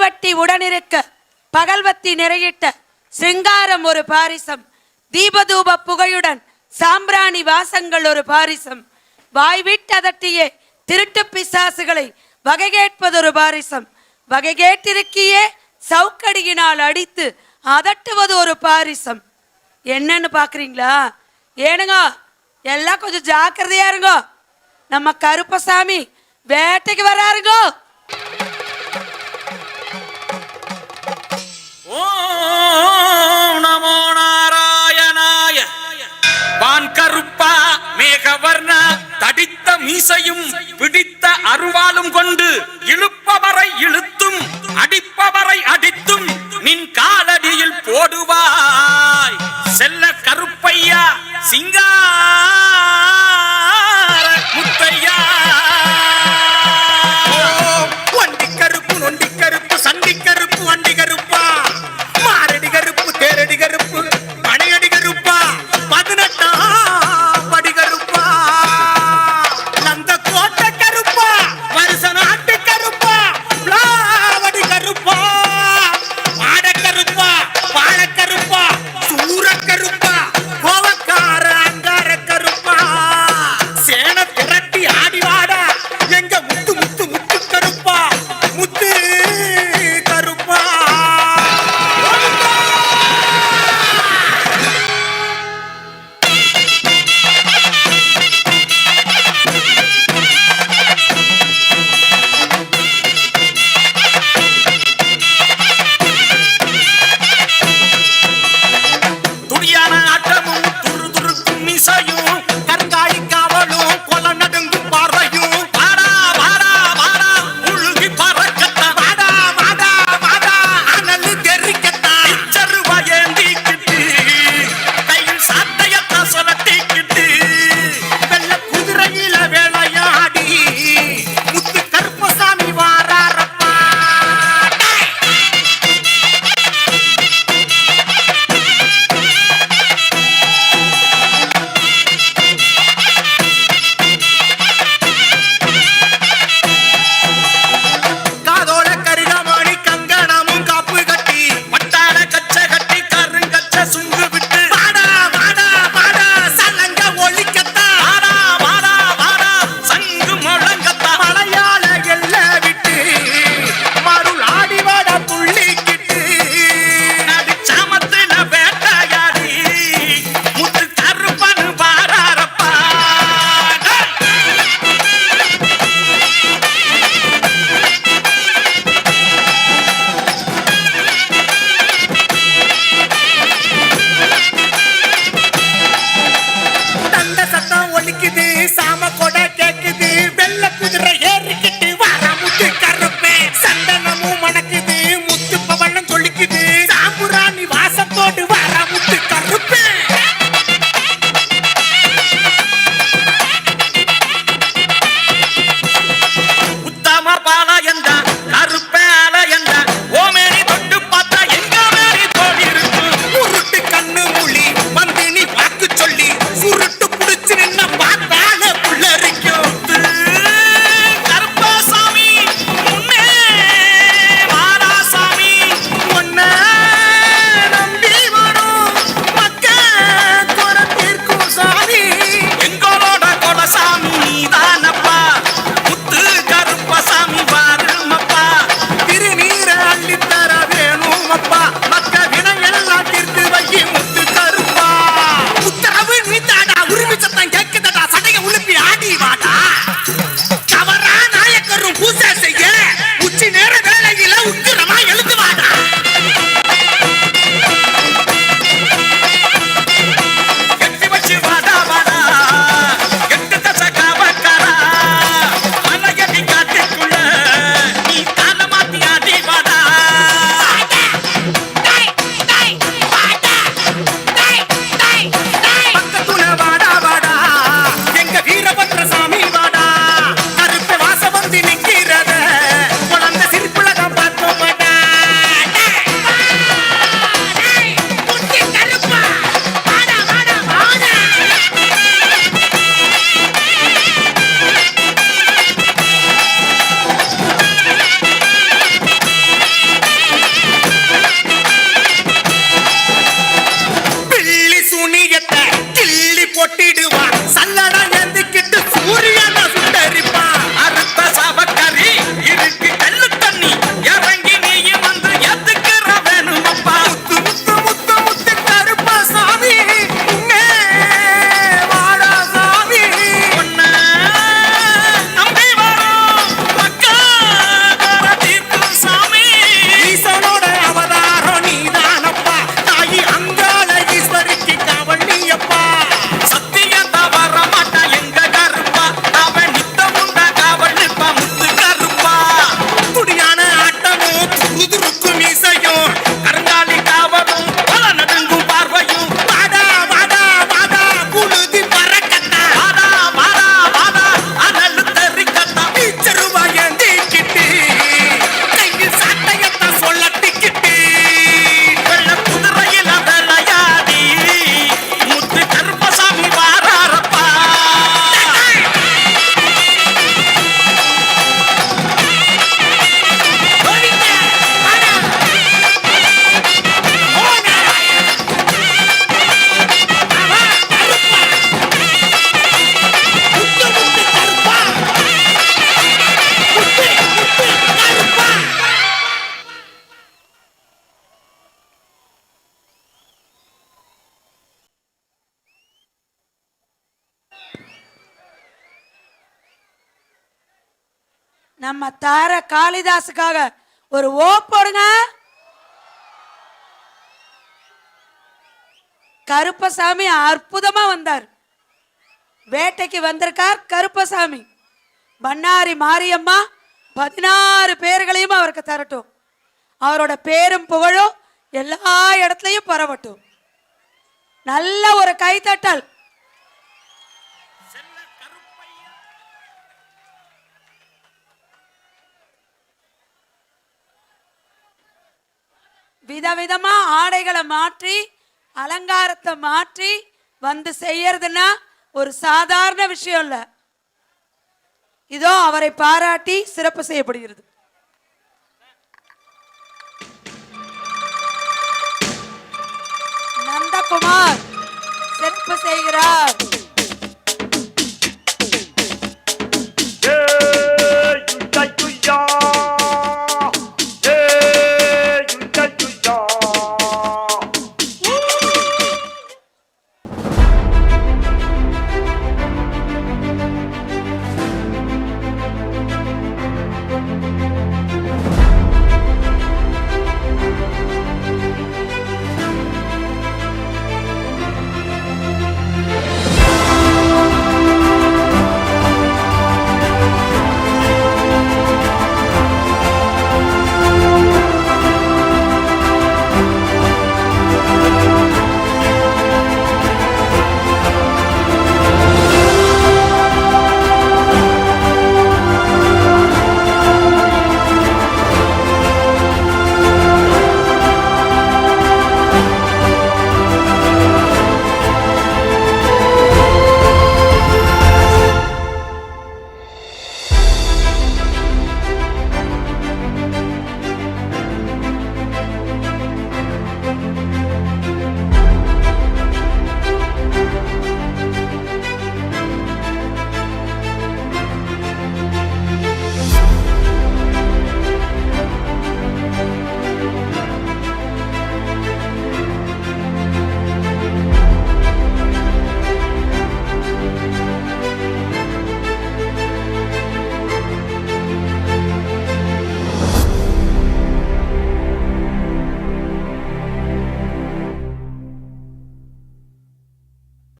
தீவட்டி உடனிருக்க பகல்வத்தி நிறையிட்ட சிங்காரம் ஒரு பாரிசம். தீபதூப புகையுடன் சாம்பிராணி வாசங்கள் ஒரு பாரிசம். வாய் விட்டதட்டியே திருட்டு பிசாசுகளை வகைகேட்பது ஒரு பாரிசம். வகைகேட்டிருக்கியே சவுக்கடியினால் அடித்து அதட்டுவது ஒரு பாரிசம். என்னன்னு பார்க்குறீங்களா ஏனுங்க எல்லாம் கொஞ்சம் ஜாக்கிரதையா இருங்க. நம்ம கருப்பசாமி வேட்டைக்கு வராருங்க. 사람들 நம்ம கொடை நம்ம தார காளிதாஸுக்காக ஒரு ஓ போடுங்க. கருப்பசாமி அற்புதமா வந்தார். வேட்டைக்கு வந்திருக்கார் கருப்பசாமி. பண்ணாரி மாரியம்மா பதினாறு பேர்களையும் அவருக்கு தரட்டும். அவரோட பேரும் புகழும் எல்லா இடத்துலையும் பரவட்டும். நல்ல ஒரு கைத்தட்டல். விதவிதமா ஆடைகளை மாற்றி அலங்காரத்தை மாற்றி வந்து செய்யறதுன்னா ஒரு சாதாரண விஷயம் இல்லை. இதோ அவரை பாராட்டி சிறப்பு செய்யப்படுகிறது. நந்தகுமார்.